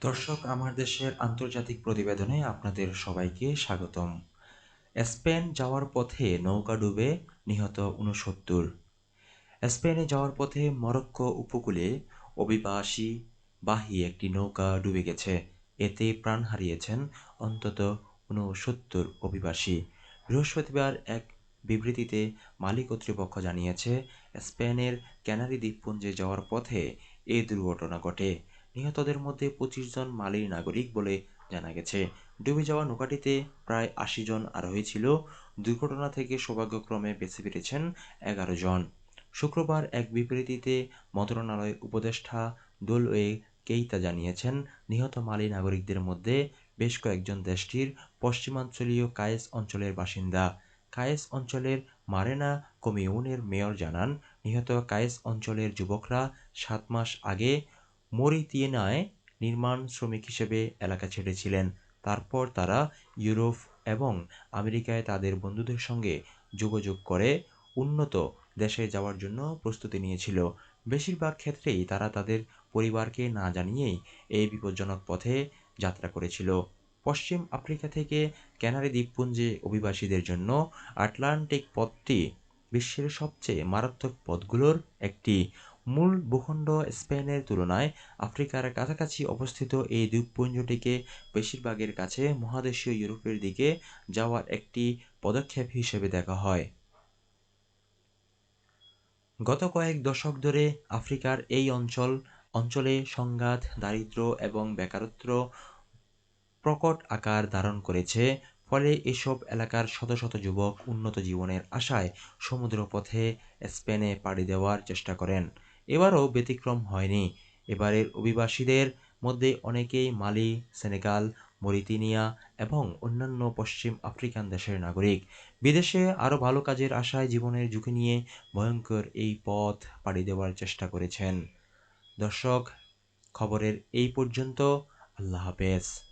দর্শক, আমার দেশের আন্তর্জাতিক প্রতিবেদনে আপনাদের সবাইকে স্বাগতম। স্পেন যাওয়ার পথে নৌকা ডুবে নিহত উনসত্তর স্পেনে যাওয়ার পথে মরক্কো উপকূলে অভিবাসী বাহী একটি নৌকা ডুবে গেছে। এতে প্রাণ হারিয়েছেন অন্তত উনসত্তর অভিবাসী। বৃহস্পতিবার এক বিবৃতিতে মালি কর্তৃপক্ষ জানিয়েছে, স্পেনের ক্যানারি দ্বীপপুঞ্জে যাওয়ার পথে এ দুর্ঘটনা ঘটে। নিহতদের মধ্যে পঁচিশ জন মালির নাগরিক বলে জানা গেছে। ডুবে যাওয়া নৌকাটিতে প্রায় আশি জন আরোহী ছিল। দুর্ঘটনা থেকে সৌভাগ্যক্রমে বেঁচে ফিরেছেন এগারো জন। শুক্রবার এক বিবৃতিতে মন্ত্রণালয়ের উপদেষ্টা ডোলওয়ে কেইতা জানিয়েছেন, নিহত মালি নাগরিকদের মধ্যে বেশ কয়েকজন দেশটির পশ্চিমাঞ্চলীয় কায়েস অঞ্চলের বাসিন্দা। কায়েস অঞ্চলের মারেনা কমিউনের মেয়র জানান, নিহত কায়েস অঞ্চলের যুবকরা সাত মাস আগে মরিতিয়েনায় নির্মাণ শ্রমিক হিসেবে এলাকা ছেড়েছিলেন। তারপর তারা ইউরোপ এবং আমেরিকায় তাদের বন্ধুদের সঙ্গে যোগাযোগ করে উন্নত দেশে যাওয়ার জন্য প্রস্তুতি নিয়েছিল। বেশিরভাগ ক্ষেত্রেই তারা তাদের পরিবারকে না জানিয়েই এই বিপজ্জনক পথে যাত্রা করেছিল। পশ্চিম আফ্রিকা থেকে ক্যানারি দ্বীপপুঞ্জে অভিবাসীদের জন্য আটলান্টিক পথটি বিশ্বের সবচেয়ে মারাত্মক পথগুলোর একটি মূল ভূখণ্ড স্পেনের তুলনায় আফ্রিকার কাছাকাছি অবস্থিত এই দ্বীপপুঞ্জটিকে বেশিরভাগের কাছে মহাদেশীয় ইউরোপের দিকে যাওয়ার একটি পদক্ষেপ হিসেবে দেখা হয়। গত কয়েক দশক ধরে আফ্রিকার এই অঞ্চল, অঞ্চলে সংঘাত দারিদ্র এবং বেকারত্ব প্রকট আকার ধারণ করেছে, ফলে এসব এলাকার শত শত যুবক উন্নত জীবনের আশায় সমুদ্রপথে স্পেনে পাড়ি দেওয়ার চেষ্টা করেন। এবারও ব্যতিক্রম হয়নি। এবারের অভিবাসীদের মধ্যে অনেকেই মালি, সেনেগাল, মরিতিনিয়া এবং অন্যান্য পশ্চিম আফ্রিকান দেশের নাগরিক। বিদেশে আরও ভালো কাজের আশায় জীবনের ঝুঁকি নিয়ে ভয়ঙ্কর এই পথ পাড়ি দেওয়ার চেষ্টা করেছেন। দর্শক, খবরের এই পর্যন্ত। আল্লাহ হাফেজ।